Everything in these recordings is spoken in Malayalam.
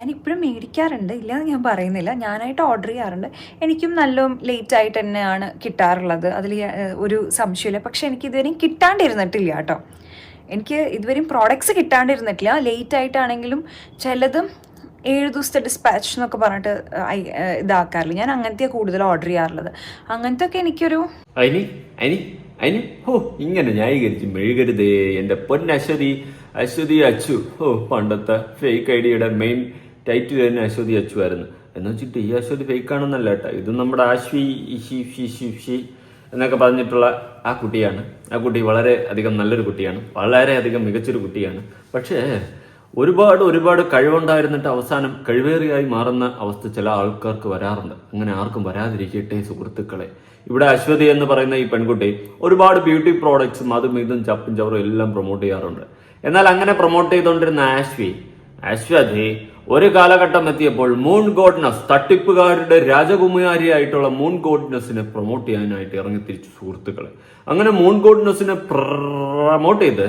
ഞാൻ ഇപ്പോഴും മേടിക്കാറുണ്ട്. ഇല്ലാന്ന് ഞാൻ പറയുന്നില്ല. ഞാനായിട്ട് ഓർഡർ ചെയ്യാറുണ്ട്. എനിക്കും നല്ല ലേറ്റ് ആയിട്ട് തന്നെയാണ് കിട്ടാറുള്ളത്. അതിൽ ഒരു സംശയമില്ല പക്ഷേ എനിക്ക് ഇതുവരെയും കിട്ടാണ്ടിരുന്നിട്ടില്ല കേട്ടോ. എനിക്ക് ഇതുവരെയും പ്രോഡക്ട്സ് കിട്ടാണ്ടിരുന്നിട്ടില്ല. ലേറ്റ് ആയിട്ടാണെങ്കിലും ചിലതും ഏഴ് ദിവസത്തെ ഡിസ്പാച്ച് എന്നൊക്കെ പറഞ്ഞിട്ട് ഇതാക്കാറില്ല. ഞാൻ അങ്ങനത്തെ കൂടുതൽ ഓർഡർ ചെയ്യാറുള്ളത്. അങ്ങനത്തെ ഒക്കെ എനിക്കൊരു ഹോ ഇങ്ങനെ ന്യായീകരിച്ച് മെഴുകരുതേ. എന്റെ പൊന്നശ്വതി അശ്വതി അച്ചു. ഓ പണ്ടത്തെ ഫേക്ക് ഐഡിയുടെ മെയിൻ ടൈറ്റിൽ തന്നെ അശ്വതി അച്ചു ആയിരുന്നു എന്ന് വെച്ചിട്ട് ഈ അശ്വതി ഫേക്കാണെന്നല്ല കേട്ടോ. ഇത് നമ്മുടെ ആശ്വി ഇഷി ഷി ഷി ഷി എന്നൊക്കെ പറഞ്ഞിട്ടുള്ള ആ കുട്ടിയാണ്. ആ കുട്ടി വളരെ അധികം നല്ലൊരു കുട്ടിയാണ്. വളരെ അധികം മികച്ചൊരു കുട്ടിയാണ്. പക്ഷേ ഒരുപാട് ഒരുപാട് കഴിവുണ്ടായിരുന്നിട്ട് അവസാനം കഴിവേറിയായി മാറുന്ന അവസ്ഥ ചില ആൾക്കാർക്ക് വരാറുണ്ട്. അങ്ങനെ ആർക്കും വരാതിരിക്കട്ടെ സുഹൃത്തുക്കളെ. ഇവിടെ അശ്വതി എന്ന് പറയുന്ന ഈ പെൺകുട്ടി ഒരുപാട് ബ്യൂട്ടി പ്രോഡക്ട്സും അതും ഇതും ചപ്പും ചവറും എല്ലാം പ്രൊമോട്ട് ചെയ്യാറുണ്ട്. എന്നാൽ അങ്ങനെ പ്രൊമോട്ട് ചെയ്തുകൊണ്ടിരുന്ന ആശ്വി അശ്വതി ഒരു കാലഘട്ടം എത്തിയപ്പോൾ മൂൺ ഗോഡ്നസ് തട്ടിപ്പുകാരുടെ രാജകുമാരിയായിട്ടുള്ള മൂൺ ഗോഡ്നസിനെ പ്രൊമോട്ട് ചെയ്യാനായിട്ട് ഇറങ്ങിത്തിരിച്ചു സുഹൃത്തുക്കളെ. അങ്ങനെ മൂൺ ഗോഡ്നസിനെ പ്രൊമോട്ട് ചെയ്ത്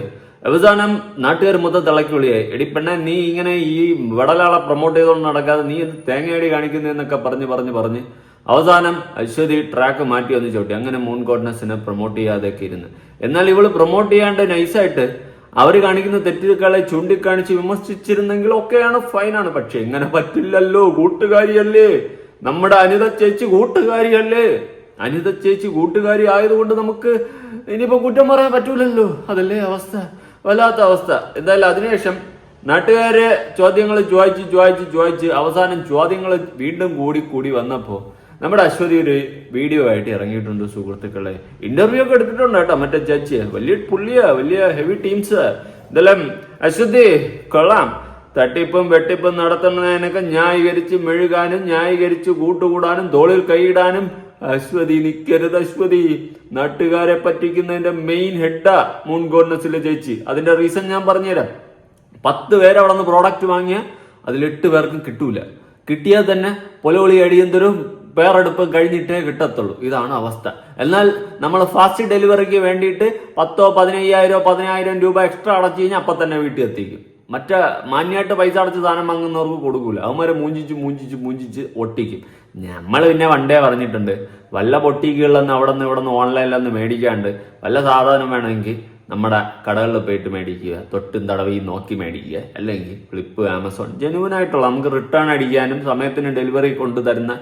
അവസാനം നാട്ടുകാർ മൊത്തം തിളക്കി വിളിയായി എടിപ്പെണ്ണ നീ ഇങ്ങനെ ഈ വടലാളെ പ്രൊമോട്ട് ചെയ്തുകൊണ്ട് നടക്കാതെ നീ എന്ത് തേങ്ങയടി കാണിക്കുന്നതെന്നൊക്കെ പറഞ്ഞ് പറഞ്ഞ് പറഞ്ഞ് അവസാനം അശ്വതി ട്രാക്ക് മാറ്റി വന്ന് ചവിട്ടി. അങ്ങനെ മൂൺ ഗോഡ്നസിനെ പ്രൊമോട്ട് ചെയ്യാതെയൊക്കെ ഇരുന്ന്. എന്നാൽ ഇവൾ പ്രൊമോട്ട് ചെയ്യാണ്ട് നൈസായിട്ട് അവർ കാണിക്കുന്ന തെറ്റുകളെ ചൂണ്ടിക്കാണിച്ച് വിമർശിച്ചിരുന്നെങ്കിൽ ഒക്കെയാണ് ഫൈനാണ് പക്ഷെ ഇങ്ങനെ പറ്റില്ലല്ലോ കൂട്ടുകാരിയല്ലേ. നമ്മുടെ അനിത ചേച്ചി കൂട്ടുകാരിയല്ലേ. അനിത ചേച്ചി കൂട്ടുകാരി ആയതുകൊണ്ട് നമുക്ക് ഇനിയിപ്പോ കുറ്റം പറയാൻ പറ്റൂലല്ലോ. അതല്ലേ അവസ്ഥ? വല്ലാത്ത അവസ്ഥ. എന്തായാലും അതിനുശേഷം നാട്ടുകാരെ ചോദ്യങ്ങൾ ചോദിച്ച് ചോദിച്ച് ചോദിച്ച് അവസാനം ചോദ്യങ്ങൾ വീണ്ടും കൂടി കൂടി വന്നപ്പോ നമ്മുടെ അശ്വതി ഒരു വീഡിയോ ആയിട്ട് ഇറങ്ങിയിട്ടുണ്ട് സുഹൃത്തുക്കളെ. ഇന്റർവ്യൂ ഒക്കെ എടുത്തിട്ടുണ്ട് കേട്ടോ മറ്റേ ജഡ്ജ് വലിയ പുള്ളിയാ വലിയ ഹെവി ടീംസ് ഇതെല്ലാം അശ്വതി കൊള്ളാം. തട്ടിപ്പും വെട്ടിപ്പും നടത്തുന്നതിനൊക്കെ ന്യായീകരിച്ച് മെഴുകാനും ന്യായീകരിച്ച് കൂട്ടുകൂടാനും തോളിൽ കൈയിടാനും. അശ്വതി നിക്കരുത് അശ്വതി. നാട്ടുകാരെ പറ്റിക്കുന്നതിന്റെ മെയിൻ ഹെഡാ മൂൺ ഗോഡ്നസിലെ ജയിച്ചി. അതിന്റെ റീസൺ ഞാൻ പറഞ്ഞുതരാം. പത്ത് പേര് അവിടെ നിന്ന് പ്രോഡക്റ്റ് വാങ്ങിയ അതിൽ എട്ട് പേർക്കും കിട്ടൂല. കിട്ടിയാൽ തന്നെ പൊലവളി അടിയന്തരും പേരെടുപ്പും കഴിഞ്ഞിട്ടേ കിട്ടത്തുള്ളൂ. ഇതാണ് അവസ്ഥ. എന്നാൽ നമ്മൾ ഫാസ്റ്റ് ഡെലിവറിക്ക് വേണ്ടിയിട്ട് പത്തോ പതിനയ്യായിരോ പതിനായിരം രൂപ എക്സ്ട്രാ അടച്ചു കഴിഞ്ഞാൽ അപ്പം തന്നെ വീട്ടിൽ എത്തിക്കും. മറ്റേ മാന്യമായിട്ട് പൈസ അടച്ച് സാധനം വാങ്ങുന്നവർക്ക് കൊടുക്കൂല. അവന്മാരെ മൂഞ്ചിച്ച് മൂഞ്ചിച്ച് മൂഞ്ചിച്ച് ഒട്ടിക്കും. നമ്മൾ പിന്നെ വണ്ടേ പറഞ്ഞിട്ടുണ്ട്. വല്ല പൊട്ടിക്കുകളിൽ അവിടെ നിന്ന് ഇവിടെ നിന്ന് ഓൺലൈനിലൊന്ന് മേടിക്കാണ്ട് വല്ല സാധനം വേണമെങ്കിൽ നമ്മുടെ കടകളിൽ പോയിട്ട് മേടിക്കുക തൊട്ടും തടവിയും നോക്കി മേടിക്കുക അല്ലെങ്കിൽ ഫ്ലിപ്പ് ആമസോൺ ജെനുവിനായിട്ടുള്ള നമുക്ക് റിട്ടേൺ അടിക്കാനും സമയത്തിന് ഡെലിവറി കൊണ്ടുതരുന്ന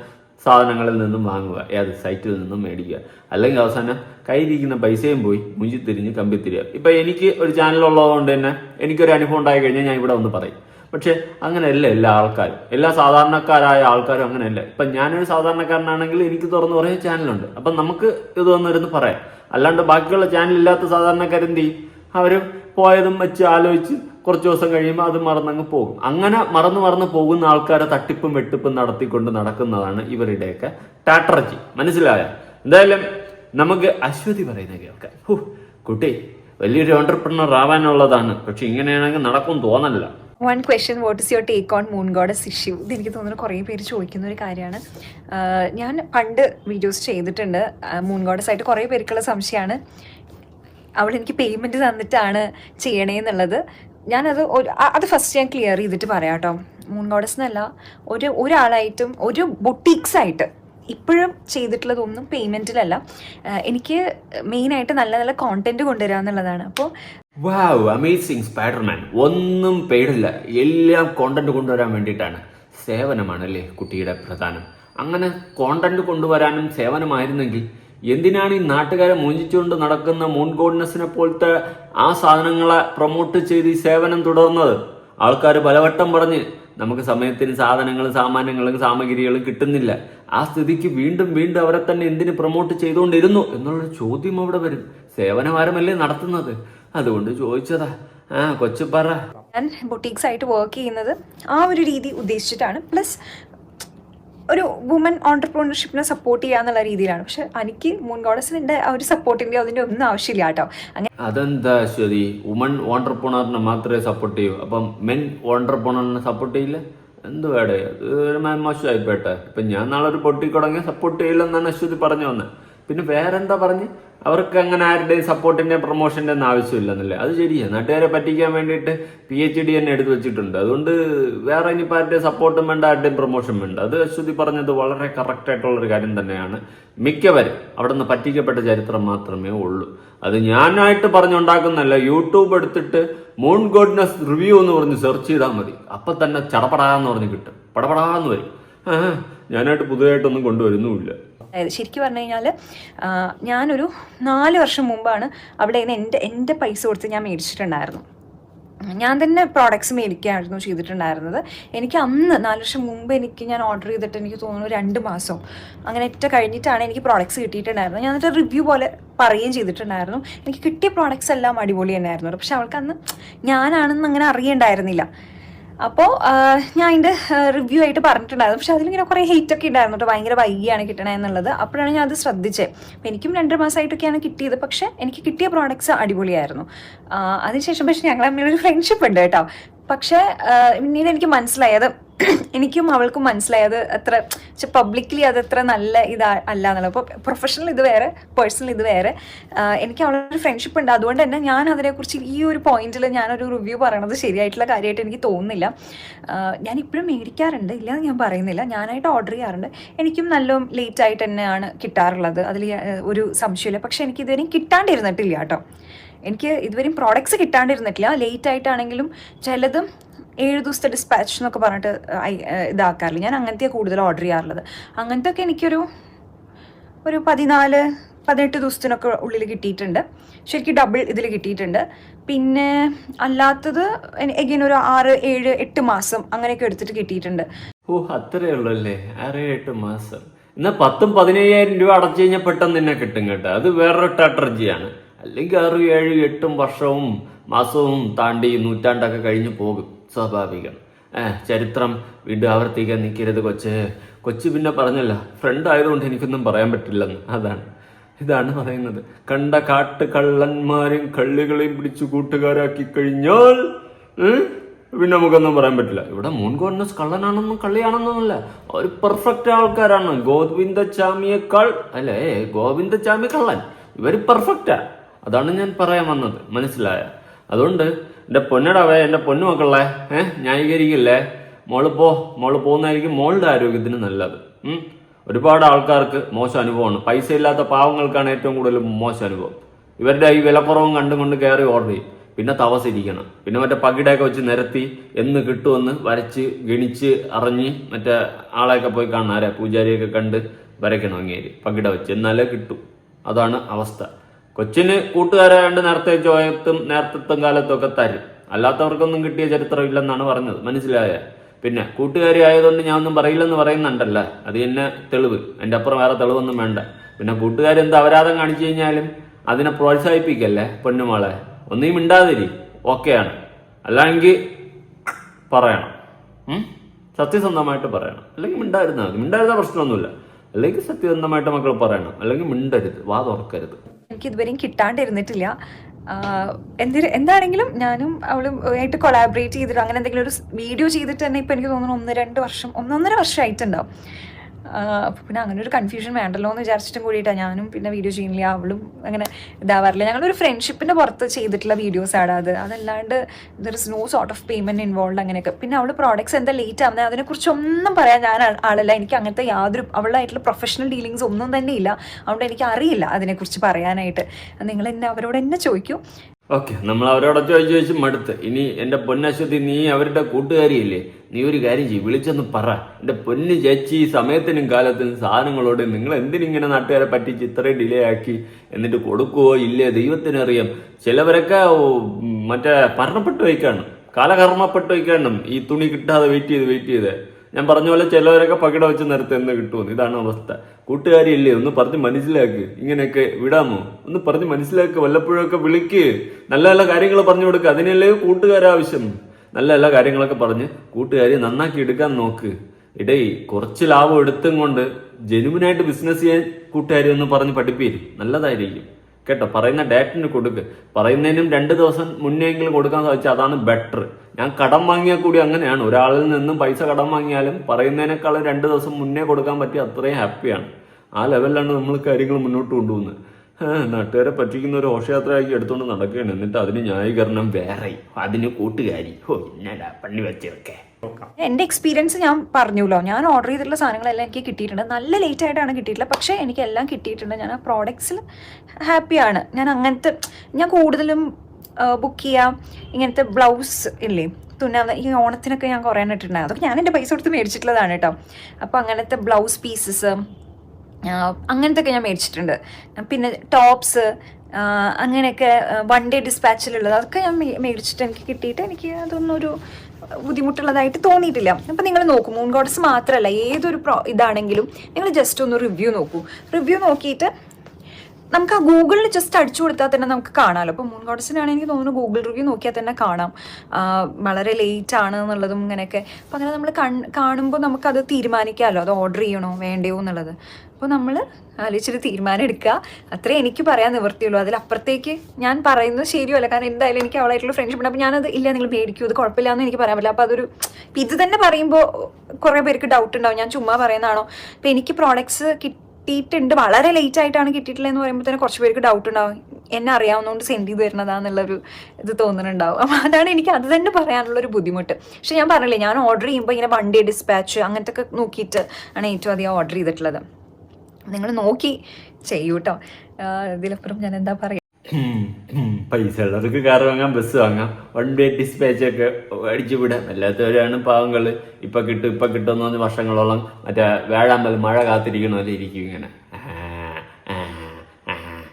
സാധനങ്ങളിൽ നിന്നും വാങ്ങുക ഏത് സൈറ്റിൽ നിന്നും മേടിക്കുക. അല്ലെങ്കിൽ അവസാനം കയ്യിലിരിക്കുന്ന പൈസയും പോയി മുഞ്ചി തിരിഞ്ഞ് കമ്പി തിരിയുക. ഇപ്പൊ എനിക്ക് ഒരു ചാനൽ ഉള്ളതുകൊണ്ട് തന്നെ എനിക്കൊരു അനുഭവം ഉണ്ടായി കഴിഞ്ഞാൽ ഞാൻ ഇവിടെ ഒന്ന് പറയും. പക്ഷെ അങ്ങനെയല്ല എല്ലാ ആൾക്കാരും. എല്ലാ സാധാരണക്കാരായ ആൾക്കാരും അങ്ങനെയല്ല. ഇപ്പൊ ഞാനൊരു സാധാരണക്കാരനാണെങ്കിൽ എനിക്ക് തുറന്ന് കുറേ ചാനലുണ്ട് അപ്പൊ നമുക്ക് ഇത് വന്നിരുന്ന് പറയാം. അല്ലാണ്ട് ബാക്കിയുള്ള ചാനൽ ഇല്ലാത്ത സാധാരണക്കാരെന്ത് അവർ പോയതും വെച്ച് ആലോചിച്ച് കുറച്ച് ദിവസം കഴിയുമ്പോൾ അത് മറന്നങ്ങ് പോകും. അങ്ങനെ മറന്നു മറന്നു പോകുന്ന ആൾക്കാരെ തട്ടിപ്പും വെട്ടിപ്പും നടത്തിക്കൊണ്ട് നടക്കുന്നതാണ് ഇവരുടെയൊക്കെ ടാട്രജി മനസ്സിലായ? എന്തായാലും നമുക്ക് അശ്വതി പറയുന്ന കേൾക്കാം. ഹു കുട്ടി വലിയൊരു ഓണ്ടർപ്രണർ ആവാനുള്ളതാണ്. പക്ഷെ ഇങ്ങനെയാണെങ്കിൽ നടക്കും തോന്നല്ല. One question what is your take on moon goddess issue ഇത് എനിക്ക് തോന്നുന്നു കുറേ പേര് ചോദിക്കുന്ന ഒരു കാര്യമാണ്. ഞാൻ പണ്ട് വീഡിയോസ് ചെയ്തിട്ടുണ്ട്. മൂൺ ഗോഡസ് ആയിട്ട് കുറേ പേർക്കുള്ള സംശയമാണ്. അവൾ എനിക്ക് പേയ്മെന്റ് തന്നിട്ടാണ് ചെയ്യണേ എന്നുള്ളത് ഞാനത് ഒരു അത് ഫസ്റ്റ് ഞാൻ ക്ലിയർ ചെയ്തിട്ട് പറയാം കേട്ടോ മൂൺ ഗോഡസ് എന്നല്ല ഒരു ഒരാളായിട്ടും ഒരു ബൊട്ടീക്സ് ആയിട്ട് ഇപ്പോഴും ചെയ്തിട്ടുള്ളതൊന്നും പേയ്മെന്റിലല്ല എനിക്ക് മെയിനായിട്ട് നല്ല നല്ല കോണ്ടന്റ് കൊണ്ടുവരിക എന്നുള്ളതാണ്. അപ്പോൾ വാവ് അമേസിങ് സ്പൈഡർമാൻ ഒന്നും പേടില്ല. എല്ലാം കോണ്ടന്റ് കൊണ്ടുവരാൻ വേണ്ടിയിട്ടാണ്. സേവനമാണ് അല്ലേ കുട്ടിയുടെ പ്രധാനം. അങ്ങനെ കോണ്ടന്റ് കൊണ്ടുവരാനും സേവനമായിരുന്നെങ്കിൽ എന്തിനാണ് ഈ നാട്ടുകാരെ മൂഞ്ചിച്ചുകൊണ്ട് നടക്കുന്ന മൂൺ ഗോഡ്നസിനെ പോലത്തെ ആ സാധനങ്ങളെ പ്രൊമോട്ട് ചെയ്ത് ഈ സേവനം തുടർന്നത്? ആൾക്കാർ പലവട്ടം പറഞ്ഞ് നമുക്ക് സമയത്തിന് സാധനങ്ങളും സാമാന്യങ്ങളും സാമഗ്രികളും കിട്ടുന്നില്ല. ആ സ്ഥിതിക്ക് വീണ്ടും വീണ്ടും അവരെ തന്നെ എന്തിനു പ്രൊമോട്ട് ചെയ്തുകൊണ്ടിരുന്നു എന്നുള്ളൊരു ചോദ്യം അവിടെ വരും. സേവനമാരമല്ലേ നടത്തുന്നത്? അതുകൊണ്ട് ചോദിച്ചതാ. ആ കൊച്ചു പറ. ഞാൻ ബൊട്ടീക്സ് ആയിട്ട് വർക്ക് ചെയ്യുന്നത് ആ ഒരു രീതി ഉദ്ദേശിച്ചിട്ടാണ്. പ്ലസ് ഒരു വുമൻ ഓണ്ടർപ്രണർഷിപ്പിനെ സപ്പോർട്ട് ചെയ്യുക എന്നുള്ള രീതിയിലാണ്. പക്ഷെ എനിക്ക് മൂൺ ഗോഡസിന്റെ ആ ഒരു സപ്പോർട്ടിന്റെ അതിന്റെ ഒന്നും ആവശ്യമില്ല കേട്ടോ. അതെന്താ ശരി വുമൺ ഓണ്ടർപ്രണറിനെ മാത്രമേ സപ്പോർട്ട് ചെയ്യൂ. അപ്പം മെൻ ഓണ്ടർപ്രണറിനെ സപ്പോർട്ട് ചെയ്യില്ല? എന്ത് വേടേ? അത് ഒരു മോശമായി മോശമായിപ്പോട്ടെ. ഇപ്പൊ ഞാൻ നാളെ ഒരു പൊട്ടി കുടങ്ങിയ സപ്പോർട്ട് ചെയ്യില്ലെന്നാണ് അശ്വതി പറഞ്ഞു വന്നത് പിന്നെ വേറെന്താ പറഞ്ഞ്? അവർക്ക് അങ്ങനെ ആരുടെയും സപ്പോർട്ടിന്റെ പ്രൊമോഷന്റെ ഒന്നും ആവശ്യമില്ലെന്നല്ലേ? അത് ശരിയാണ് നാട്ടുകാരെ പറ്റിക്കാൻ വേണ്ടിയിട്ട് പി എച്ച് ഡി തന്നെ എടുത്തു വെച്ചിട്ടുണ്ട്. അതുകൊണ്ട് വേറെ ഇനി ആരുടെയും സപ്പോർട്ടും വേണ്ട ആരുടെയും പ്രൊമോഷൻ വേണ്ട. അത് അശ്വതി പറഞ്ഞത് വളരെ കറക്റ്റ് ആയിട്ടുള്ള ഒരു കാര്യം തന്നെയാണ്. മിക്കവരും അവിടെ നിന്ന് പറ്റിക്കപ്പെട്ട ചരിത്രം മാത്രമേ ഉള്ളൂ. അത് ഞാനായിട്ട് പറഞ്ഞുണ്ടാക്കുന്നല്ല യൂട്യൂബ് എടുത്തിട്ട് മൂൺ ഗോഡ്നസ് റിവ്യൂ എന്ന് പറഞ്ഞ് സെർച്ച് ചെയ്താൽ മതി. അപ്പൊ തന്നെ ചടപടാന്ന് പറഞ്ഞ് കിട്ടും. പടപടാന്ന് വരും. ഞാനായിട്ട് പുതുതായിട്ടൊന്നും കൊണ്ടുവരുന്നുമില്ല. അതായത് ശരിക്കും പറഞ്ഞു കഴിഞ്ഞാൽ ഞാനൊരു നാല് വർഷം മുമ്പാണ് അവിടെ നിന്ന് എന്റെ എന്റെ പൈസ കൊടുത്ത് ഞാൻ മേടിച്ചിട്ടുണ്ടായിരുന്നു. ഞാൻ തന്നെ പ്രോഡക്ട്സ് മേടിക്കുകയായിരുന്നു ചെയ്തിട്ടുണ്ടായിരുന്നത്. എനിക്ക് അന്ന് നാല് വർഷം മുമ്പ് എനിക്ക് ഞാൻ ഓർഡർ ചെയ്തിട്ട് എനിക്ക് തോന്നുന്നു രണ്ട് മാസം അങ്ങനെ ഏറ്റവും കഴിഞ്ഞിട്ടാണ് എനിക്ക് പ്രോഡക്ട്സ് കിട്ടിയിട്ടുണ്ടായിരുന്നത്. ഞാൻ എന്നിട്ട് റിവ്യൂ പോലെ പറയുകയും ചെയ്തിട്ടുണ്ടായിരുന്നു. എനിക്ക് കിട്ടിയ പ്രോഡക്ട്സ് എല്ലാം അടിപൊളി തന്നെയായിരുന്നു. പക്ഷെ അവൾക്ക് അന്ന് ഞാനാണെന്ന് അങ്ങനെ അറിയണ്ടായിരുന്നില്ല. അപ്പോൾ ഞാൻ അതിന്റെ റിവ്യൂ ആയിട്ട് പറഞ്ഞിട്ടുണ്ടായിരുന്നു. പക്ഷെ അതിലിങ്ങനെ കുറേ ഹെയ്റ്റ് ഒക്കെ ഉണ്ടായിരുന്നു കേട്ടോ. ഭയങ്കര വൈകിയാണ് കിട്ടണേ എന്നുള്ളത്. അപ്പോഴാണ് ഞാൻ അത് ശ്രദ്ധിച്ചത് അപ്പോൾ എനിക്കും രണ്ട് മാസമായിട്ടൊക്കെയാണ് കിട്ടിയത്. പക്ഷേ എനിക്ക് കിട്ടിയ പ്രോഡക്റ്റ്സ് അടിപൊളിയായിരുന്നു. അതിനുശേഷം പക്ഷേ ഞങ്ങൾ തമ്മിലൊരു ഫ്രണ്ട്ഷിപ്പ് ഉണ്ട് കേട്ടോ. പക്ഷേ പിന്നീട് എനിക്ക് മനസ്സിലായത് എനിക്കും അവൾക്കും മനസ്സിലായത് അത്ര പക്ഷെ പബ്ലിക്കലി അത് അത്ര നല്ല ഇതാ അല്ല എന്നുള്ളത്. അപ്പോൾ പ്രൊഫഷണൽ ഇത് വേറെ പേഴ്സണൽ ഇത് വേറെ. എനിക്ക് അവളൊരു ഫ്രണ്ട്ഷിപ്പ് ഉണ്ട്. അതുകൊണ്ട് തന്നെ ഞാൻ അതിനെക്കുറിച്ച് ഈ ഒരു പോയിന്റിൽ ഞാനൊരു റിവ്യൂ പറയണത് ശരിയായിട്ടുള്ള കാര്യമായിട്ട് എനിക്ക് തോന്നുന്നില്ല. ഞാൻ ഇപ്പോഴും മേടിക്കാറുണ്ട്. ഇല്ല ഞാൻ പറയുന്നില്ല. ഞാനായിട്ട് ഓർഡർ ചെയ്യാറുണ്ട്. എനിക്കും നല്ല ലേറ്റ് ആയിട്ട് തന്നെയാണ് കിട്ടാറുള്ളത്. അതിൽ ഒരു സംശയമില്ല പക്ഷെ എനിക്ക് ഇതുവരെയും കിട്ടാണ്ടിരുന്നിട്ടില്ല കേട്ടോ. എനിക്ക് ഇതുവരെയും പ്രോഡക്ട്സ് കിട്ടാണ്ടിരുന്നിട്ടില്ല. ലേറ്റ് ആയിട്ടാണെങ്കിലും ചിലതും ഏഴ് ദിവസത്തെ ഡിസ്പാച്ച് എന്നൊക്കെ പറഞ്ഞിട്ട് ഇതാക്കാറില്ല. ഞാൻ അങ്ങനത്തെ കൂടുതൽ ഓർഡർ ചെയ്യാറുള്ളത്. അങ്ങനത്തെ ഒക്കെ എനിക്കൊരു ഒരു പതിനാല് പതിനെട്ട് ദിവസത്തിനൊക്കെ ഉള്ളിൽ കിട്ടിയിട്ടുണ്ട്. ശരിക്കും ഡബിൾ ഇതിൽ കിട്ടിയിട്ടുണ്ട്. പിന്നെ അല്ലാത്തത് എഗെയിൻ ഒരു ആറ് ഏഴ് എട്ട് മാസം അങ്ങനെയൊക്കെ എടുത്തിട്ട് കിട്ടിയിട്ടുണ്ട്. ഓ അത്രേ ഉള്ളൂ അല്ലേ ആറ് എട്ട് മാസം. എന്നാ പത്തും പതിനയ്യായിരം രൂപ അടച്ചു കഴിഞ്ഞാൽ പെട്ടെന്ന് തന്നെ കിട്ടും കേട്ടോ. അത് വേറൊരു സ്ട്രാറ്റജിയാണ് അല്ലെങ്കിൽ ആറ് ഏഴ് എട്ടും വർഷവും മാസവും താണ്ടി നൂറ്റാണ്ടൊക്കെ കഴിഞ്ഞു പോകും സ്വാഭാവികം. ചരിത്രം വീണ്ടും ആവർത്തിക്കാൻ നിൽക്കരുത് കൊച്ച്. കൊച്ചു പിന്നെ പറഞ്ഞല്ല ഫ്രണ്ട് ആയതുകൊണ്ട് എനിക്കൊന്നും പറയാൻ പറ്റില്ലെന്ന്. അതാണ്. ഇതാണ് പറയുന്നത്. കണ്ട കാട്ട് കള്ളന്മാരും കള്ളികളെയും പിടിച്ചു കൂട്ടുകാരാക്കി കഴിഞ്ഞാൽ പിന്നെ നമുക്കൊന്നും പറയാൻ പറ്റില്ല. ഇവിടെ മൂൺ ഗോഡ്നസ് കള്ളനാണെന്നും കള്ളിയാണെന്നൊന്നുമല്ല ഒരു പെർഫെക്റ്റ് ആൾക്കാരാണ്. ഗോവിന്ദചാമിയേക്കാൾ അല്ലേ? ഗോവിന്ദചാമി കള്ളൻ ഇവർ പെർഫെക്റ്റാ അതാണ് ഞാൻ പറയാൻ വന്നത്. മനസ്സിലായ? അതുകൊണ്ട് എന്റെ പൊന്നടവേ എന്റെ പൊന്നു മക്കളെ ഏഹ് ന്യായീകരിക്കില്ലേ? മോൾ പോ മോൾ പോകുന്നതായിരിക്കും മോളുടെ ആരോഗ്യത്തിന് നല്ലത്. ഒരുപാട് ആൾക്കാർക്ക് മോശം അനുഭവമാണ്. പൈസ ഇല്ലാത്ത പാവങ്ങൾക്കാണ് ഏറ്റവും കൂടുതൽ മോശം അനുഭവം. ഇവരുടെ ഈ വിലക്കുറവും കണ്ടും കൊണ്ട് കയറി ഓർഡർ ചെയ്യും പിന്നെ തവസിരിക്കണം പിന്നെ മറ്റേ പകിടയൊക്കെ വെച്ച് നിരത്തി എന്ന് കിട്ടുമെന്ന് വരച്ച് ഗണിച്ച് അറിഞ്ഞ് മറ്റേ ആളെയൊക്കെ പോയി കാണാൻ ആരാ? പൂജാരിയൊക്കെ കണ്ട് വരയ്ക്കണം അങ്ങേര്. പകിട വെച്ച്. എന്നാലേ കിട്ടും. അതാണ് അവസ്ഥ. കൊച്ചിന് കൂട്ടുകാരായണ്ട് നേരത്തെ ചോയത്തും നേരത്തെത്തും കാലത്തും ഒക്കെ തരും. അല്ലാത്തവർക്കൊന്നും കിട്ടിയ ചരിത്രം ഇല്ലെന്നാണ് പറഞ്ഞത്. മനസ്സിലായ? പിന്നെ കൂട്ടുകാരി ആയതുകൊണ്ട് ഞാൻ ഒന്നും പറയില്ലെന്ന് പറയുന്നുണ്ടല്ല. അത് തന്നെ തെളിവ്. എന്റെ അപ്പുറം വേറെ തെളിവൊന്നും വേണ്ട. പിന്നെ കൂട്ടുകാരി എന്ത് അപരാധം കാണിച്ചു കഴിഞ്ഞാലും അതിനെ പ്രോത്സാഹിപ്പിക്കല്ലേ പൊന്നുമാളെ? ഒന്നും മിണ്ടാതിരി. ഓക്കെയാണ്. അല്ലെങ്കിൽ പറയണം. സത്യസന്ധമായിട്ട് പറയണം. അല്ലെങ്കിൽ മിണ്ടായിരുന്നാൽ മതി. മിണ്ടായിരുന്ന പ്രശ്നമൊന്നുമില്ല. അല്ലെങ്കിൽ സത്യസന്ധമായിട്ട് മക്കൾ പറയണം. അല്ലെങ്കിൽ മിണ്ടരുത്. വാ തുറക്കരുത് എനിക്ക് ഇതുവരെയും കിട്ടാണ്ടിരുന്നിട്ടില്ല. എന്തിന് എന്താണെങ്കിലും ഞാനും അവളും ആയിട്ട് കൊളാബറേറ്റ് ചെയ്തിട്ട് അങ്ങനെ എന്തെങ്കിലും ഒരു വീഡിയോ ചെയ്തിട്ട് തന്നെ ഇപ്പം എനിക്ക് തോന്നുന്നു ഒന്ന് രണ്ട് വർഷം ഒന്നൊന്നര വർഷമായിട്ടുണ്ടാവും അപ്പോൾ പിന്നെ അങ്ങനെ ഒരു കൺഫ്യൂഷൻ വേണ്ടല്ലോ എന്ന് വിചാരിച്ചിട്ടും കൂടിയിട്ടാണ് ഞാനും പിന്നെ വീഡിയോ ചെയ്യുന്നില്ല അവളും അങ്ങനെ ഇതാവാറില്ല. ഞങ്ങളൊരു ഫ്രണ്ട്ഷിപ്പിന്റെ പുറത്ത് ചെയ്തിട്ടുള്ള വീഡിയോസ് ആണ് അത്. അതല്ലാണ്ട് there is no sort of payment involve അങ്ങനെയൊക്കെ. പിന്നെ അവൾ പ്രോഡക്റ്റ്സ് എന്താ ലേറ്റ് ആവുന്നത് അതിനെക്കുറിച്ച് ഒന്നും പറയാൻ ഞാൻ ആളല്ല. എനിക്ക് അങ്ങനത്തെ യാതൊരു അവളായിട്ടുള്ള പ്രൊഫഷണൽ ഡീലിങ്സ് ഒന്നും തന്നെ ഇല്ല. അതുകൊണ്ട് എനിക്ക് അറിയില്ല അതിനെക്കുറിച്ച് പറയാനായിട്ട്. നിങ്ങൾ എന്നെ അവരോട് എന്നെ ചോദിക്കൂ. ഓക്കെ നമ്മൾ അവരോട് ചോദിച്ചു ചോദിച്ച് മടുത്ത്. ഇനി എന്റെ പൊന്നശ്വതി നീ അവരുടെ കൂട്ടുകാരിയല്ലേ? നീ ഒരു കാര്യം ചെയ്യും വിളിച്ചൊന്ന് പറ. എന്റെ പൊന്ന് ചേച്ചി സമയത്തിനും കാലത്തിനും സാധനങ്ങളോട് നിങ്ങൾ എന്തിനിങ്ങനെ നാട്ടുകാരെ പറ്റിച്ച് ഇത്രയും ഡിലേ ആക്കി എന്നിട്ട് കൊടുക്കുവോ ഇല്ലേ? ദൈവത്തിനറിയാം. ചിലവരൊക്കെ മറ്റേ മരണപ്പെട്ട് വയ്ക്കാണ് കാലകർമ്മപ്പെട്ട് വയ്ക്കാണ് ഈ തുണി കിട്ടാതെ വെയിറ്റ് ചെയ്ത് വെയിറ്റ് ചെയ്ത്. ഞാൻ പറഞ്ഞ പോലെ ചിലവരൊക്കെ പകിട വെച്ച് നിർത്തി എന്ന് കിട്ടുമെന്ന്. ഇതാണ് അവസ്ഥ. കൂട്ടുകാരിയല്ലേ ഒന്ന് പറഞ്ഞ് മനസ്സിലാക്ക്. ഇങ്ങനെയൊക്കെ വിടാമോ? ഒന്ന് പറഞ്ഞ് മനസ്സിലാക്ക് വല്ലപ്പോഴൊക്കെ വിളിക്ക്. നല്ല നല്ല കാര്യങ്ങൾ പറഞ്ഞു കൊടുക്കുക അതിനല്ലേ കൂട്ടുകാരാവശ്യം. നല്ല നല്ല കാര്യങ്ങളൊക്കെ പറഞ്ഞ് കൂട്ടുകാരി നന്നാക്കി എടുക്കാൻ നോക്ക്. ഇടേ കുറച്ച് ലാഭം എടുത്തും കൊണ്ട് ജെനുവിനായിട്ട് ബിസിനസ് ചെയ്യാൻ കൂട്ടുകാരി ഒന്ന് പറഞ്ഞ് പഠിപ്പീര്. നല്ലതായിരിക്കും. കേട്ടോ പറയുന്ന ഡേറ്റിന് കൊടുക്ക്. പറയുന്നതിനും രണ്ട് ദിവസം മുന്നെങ്കിലും കൊടുക്കാൻ സാധിച്ചാൽ അതാണ് ബെറ്റർ ഞാൻ കടം വാങ്ങിയാൽ കൂടി അങ്ങനെയാണ്. ഒരാളിൽ നിന്നും പൈസ കടം വാങ്ങിയാലും പറയുന്നതിനേക്കാളും രണ്ട് ദിവസം മുന്നേ കൊടുക്കാൻ പറ്റിയ അത്രയും ഹാപ്പിയാണ് ആ ലെവലിലാണ് നമ്മൾ കാര്യങ്ങൾ മുന്നോട്ട് കൊണ്ടുപോകുന്നത്. നാട്ടുകാരെ പറ്റിക്കുന്ന ഒരു ഘോഷയാത്രയാക്കി എടുത്തുകൊണ്ട് നടക്കുകയാണ്. എന്നിട്ട് അതിന് ന്യായീകരണം വേറെ. അതിന് കൂട്ടുകാരി. ഓ എന്നടാ പണി വെച്ചിറക്കേ എന്റെ എക്സ്പീരിയൻസ് ഞാൻ പറഞ്ഞല്ലോ. ഞാൻ ഓർഡർ ചെയ്തിട്ടുള്ള സാധനങ്ങളെല്ലാം എനിക്ക് കിട്ടിയിട്ടുണ്ട്. നല്ല ലേറ്റ് ആയിട്ടാണ് കിട്ടിയിട്ടുള്ളത്. പക്ഷേ എനിക്ക് എല്ലാം കിട്ടിയിട്ടുണ്ട്. ഞാൻ ആ പ്രോഡക്ട്സിൽ ഹാപ്പിയാണ് ഞാൻ അങ്ങനത്തെ ഞാൻ കൂടുതലും ബുക്ക് ചെയ്യാം. ഇങ്ങനത്തെ ബ്ലൗസ് ഇല്ലേ? തുന്നാവുന്ന ഈ ഓണത്തിനൊക്കെ ഞാൻ കുറേ ഇട്ടിട്ടുണ്ടായിരുന്നു അതൊക്കെ ഞാൻ എന്റെ പൈസ കൊടുത്ത് മേടിച്ചിട്ടുള്ളതാണ് കേട്ടോ. അപ്പോൾ അങ്ങനത്തെ ബ്ലൗസ് പീസസ് അങ്ങനത്തെ ഒക്കെ ഞാൻ മേടിച്ചിട്ടുണ്ട്. പിന്നെ ടോപ്സ് അങ്ങനെയൊക്കെ വൺ ഡേ ഡിസ്പാച്ചിലുള്ളത് അതൊക്കെ ഞാൻ മേടിച്ചിട്ട് എനിക്ക് കിട്ടിയിട്ട് എനിക്ക് അതൊന്നും ഒരു ബുദ്ധിമുട്ടുള്ളതായിട്ട് തോന്നിയിട്ടില്ല. അപ്പം നിങ്ങൾ നോക്കൂ മൂൺ ഗോഡ്സ് മാത്രമല്ല ഏതൊരു പ്രോ ഇതാണെങ്കിലും നിങ്ങൾ ജസ്റ്റ് ഒന്ന് റിവ്യൂ നോക്കൂ. റിവ്യൂ നോക്കിയിട്ട് നമുക്ക് ആ ഗൂഗിളിൽ ജസ്റ്റ് അടിച്ചു കൊടുത്താൽ തന്നെ നമുക്ക് കാണാമല്ലോ അപ്പോൾ മൂൺ ഗോഡസിനാണ് എനിക്ക് തോന്നുന്നു ഗൂഗിൾ റിവ്യൂ നോക്കിയാൽ തന്നെ കാണാം. വളരെ ലേറ്റ് ആണ് എന്നുള്ളതും ഇങ്ങനെയൊക്കെ. അപ്പോൾ അങ്ങനെ നമ്മൾ കാണുമ്പോൾ നമുക്കത് തീരുമാനിക്കാമല്ലോ. അത് ഓർഡർ ചെയ്യണോ വേണ്ടയോ എന്നുള്ളത്. അപ്പോൾ നമ്മൾ ആലോചിച്ചിട്ട് തീരുമാനം എടുക്കുക. അത്രേ എനിക്ക് പറയാൻ നിവൃത്തിയുള്ളൂ. അതിലപ്പുറത്തേക്ക് ഞാൻ പറയുന്നത് ശരിയല്ല കാരണം എന്തായാലും എനിക്ക് അവളായിട്ടുള്ള ഫ്രണ്ട്ഷിപ്പ് അപ്പോൾ ഞാനത് ഇല്ല നിങ്ങൾ മേടിക്കൂ. അത് കുഴപ്പമില്ല എന്ന് എനിക്ക് പറയാൻ പറ്റില്ല. അപ്പോൾ അതൊരു ഇത് തന്നെ പറയുമ്പോൾ കുറേ പേർക്ക് ഡൗട്ട് ഉണ്ടാവും. ഞാൻ ചുമ്മാ പറയുന്നതാണോ? അപ്പോൾ എനിക്ക് പ്രോഡക്ട്സ് കിട്ടിയിട്ടുണ്ട്. വളരെ ലേറ്റ് ആയിട്ടാണ് കിട്ടിയിട്ടുള്ളതെന്ന് പറയുമ്പോൾ തന്നെ കുറച്ച് പേർക്ക് ഡൗട്ട് ഉണ്ടാവും. എന്നെ അറിയാവുന്നതുകൊണ്ട് സെൻഡ് ചെയ്ത് തരുന്നതാണെന്നുള്ളൊരു ഇത് തോന്നുന്നുണ്ടാവും. അപ്പം അതാണ് എനിക്ക് അത് തന്നെ പറയാനുള്ളൊരു ബുദ്ധിമുട്ട്. പക്ഷെ ഞാൻ പറഞ്ഞില്ലേ ഞാൻ ഓർഡർ ചെയ്യുമ്പോൾ ഇങ്ങനെ വണ്ടി ഡിസ്പാച്ച് അങ്ങനത്തെ ഒക്കെ നോക്കിയിട്ട് ആണ് ഏറ്റവും അധികം ഓർഡർ ചെയ്തിട്ടുള്ളത്. നിങ്ങൾ നോക്കി ചെയ്യൂട്ടോ. ഇതിലപ്പുറം ഞാൻ എന്താ പറയുക. പൈസ ഉള്ളവർക്ക് കാർ വാങ്ങാം ബസ് വാങ്ങാം. വൺ ഡേ ഡിസ്പാച്ച് ഒക്കെ അടിച്ചു വിടാം. അല്ലാത്തവരാണ് പാവങ്ങൾ ഇപ്പൊ കിട്ടും ഇപ്പൊ കിട്ടുന്ന വർഷങ്ങളോളം മറ്റേ വേഴാമ്പൽ മഴ കാത്തിരിക്കണ ഇരിക്കും ഇങ്ങനെ.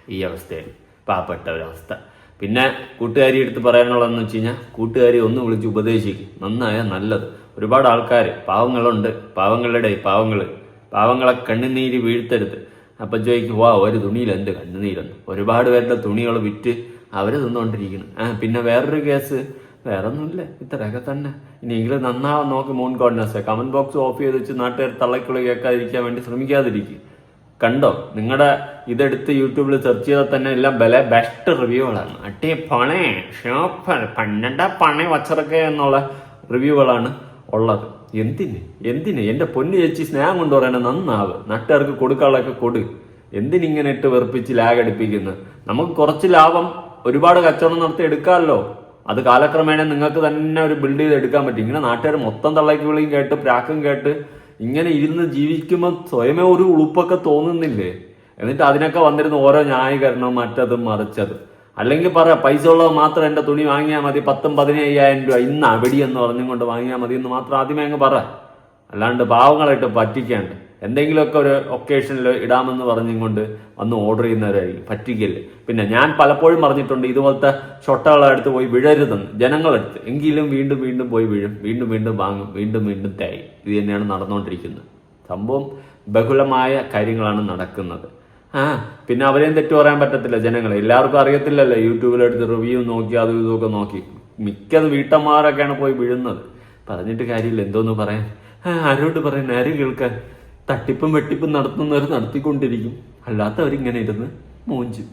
ഈ അവസ്ഥയിൽ പാവപ്പെട്ട ഒരവസ്ഥ. പിന്നെ കൂട്ടുകാരി എടുത്ത് പറയാനുള്ളതെന്ന് വെച്ച് കഴിഞ്ഞാൽ കൂട്ടുകാരി ഒന്ന് വിളിച്ച് ഉപദേശിക്കും. നന്നായ നല്ലത്. ഒരുപാട് ആൾക്കാർ പാവങ്ങളുണ്ട്. പാവങ്ങളുടെ പാവങ്ങൾ പാവങ്ങളെ കണ്ണുനീര് വീഴ്ത്തരുത്. അപ്പം ചോദിക്കും വാ ഒരു തുണിയിൽ എന്ത് കണ്ണുനീരെന്ന്. ഒരുപാട് പേരുടെ തുണികൾ വിറ്റ് അവർ തിന്നുകൊണ്ടിരിക്കുന്നു പിന്നെ വേറൊരു കേസ് വേറെ ഒന്നുമില്ല ഇത്രയൊക്കെ തന്നെ. ഇനിയെങ്കിലും നന്നാവാൻ നോക്ക് moon Congress comment box off ചെയ്ത് വെച്ച് നാട്ടുകാർ തള്ളക്കുള്ളി കേൾക്കാതിരിക്കാൻ വേണ്ടി ശ്രമിക്കാതിരിക്കും. കണ്ടോ? നിങ്ങളുടെ ഇതെടുത്ത് യൂട്യൂബിൽ സെർച്ച് ചെയ്താൽ തന്നെ എല്ലാം ബല ബെസ്റ്റ് റിവ്യൂകളാണ്. അട്ടേ പണേ ഷോപ്പ് പன்னണ്ട പണേ വച്ചറക്കെ എന്നുള്ള റിവ്യൂകളാണ് ഉള്ളത്. എന്തിന്? എന്തിന്? എന്റെ പൊന്നു ചേച്ചി സ്നേഹം കൊണ്ട് പറയണ നന്നാവ്. നട്ടുകാർക്ക് കൊടുക്കാനുള്ളതൊക്കെ കൊടു. എന്തിനിങ്ങനെ ഇട്ട് വെറുപ്പിച്ച് ലാഗ് നമുക്ക് കുറച്ച് ലാഭം ഒരുപാട് കച്ചവടം നടത്തി എടുക്കാമല്ലോ. അത് കാലക്രമേണ നിങ്ങൾക്ക് തന്നെ ഒരു ബിൽഡ് ചെയ്ത് എടുക്കാൻ പറ്റും. ഇങ്ങനെ നാട്ടുകാർ മൊത്തം തള്ളയ്ക്ക് വിളിയും കേട്ട് പ്രാക്കും കേട്ട് ഇങ്ങനെ ഇരുന്ന് ജീവിക്കുമ്പോൾ സ്വയമേ ഒരു ഉളുപ്പൊക്കെ തോന്നുന്നില്ലേ? എന്നിട്ട് അതിനൊക്കെ വന്നിരുന്ന ഓരോ ന്യായീകരണം മറ്റതും മറിച്ചത്. അല്ലെങ്കിൽ പറ പൈസ ഉള്ളത് മാത്രം എന്റെ തുണി വാങ്ങിയാൽ മതി പത്തും പതിനയ്യായിരം രൂപ ഇന്ന് അവിടെ എന്ന് പറഞ്ഞും കൊണ്ട് വാങ്ങിയാൽ മതി എന്ന് മാത്രം ആദ്യമേ അങ്ങ് പറ. അല്ലാണ്ട് പാവങ്ങളായിട്ട് പറ്റിക്കാണ്ട്. എന്തെങ്കിലുമൊക്കെ ഒരു ഒക്കേഷനിൽ ഇടാമെന്ന് പറഞ്ഞും കൊണ്ട് വന്ന് ഓർഡർ ചെയ്യുന്നവരായിരിക്കും പറ്റിക്കൽ. പിന്നെ ഞാൻ പലപ്പോഴും പറഞ്ഞിട്ടുണ്ട് ഇതുപോലത്തെ ചൊട്ടകളെടുത്ത് പോയി വിഴരുതെന്ന്. ജനങ്ങളെടുത്ത്. എങ്കിലും വീണ്ടും വീണ്ടും പോയി വീഴും. വീണ്ടും വീണ്ടും വാങ്ങും. വീണ്ടും വീണ്ടും തേയും ഇത് തന്നെയാണ് നടന്നുകൊണ്ടിരിക്കുന്നത്. സംഭവം ബഹുലമായ കാര്യങ്ങളാണ് നടക്കുന്നത്. ആ പിന്നെ അവരെയും തെറ്റു പറയാൻ പറ്റത്തില്ല ജനങ്ങളെ. എല്ലാവർക്കും അറിയത്തില്ലല്ലോ യൂട്യൂബിലെടുത്ത് റിവ്യൂ നോക്കി അതും ഇതുമൊക്കെ നോക്കി. മിക്കത് വീട്ടമ്മമാരൊക്കെയാണ് പോയി വീഴുന്നത്. പറഞ്ഞിട്ട് കാര്യമില്ല എന്തോന്ന് പറയാൻ? ആരോട് പറയാൻ? ആരും കേൾക്കാൻ. തട്ടിപ്പും വെട്ടിപ്പും നടത്തുന്നവർ നടത്തിക്കൊണ്ടിരിക്കും. അല്ലാത്തവരിങ്ങനെ ഇരുന്ന് മൂഞ്ചും.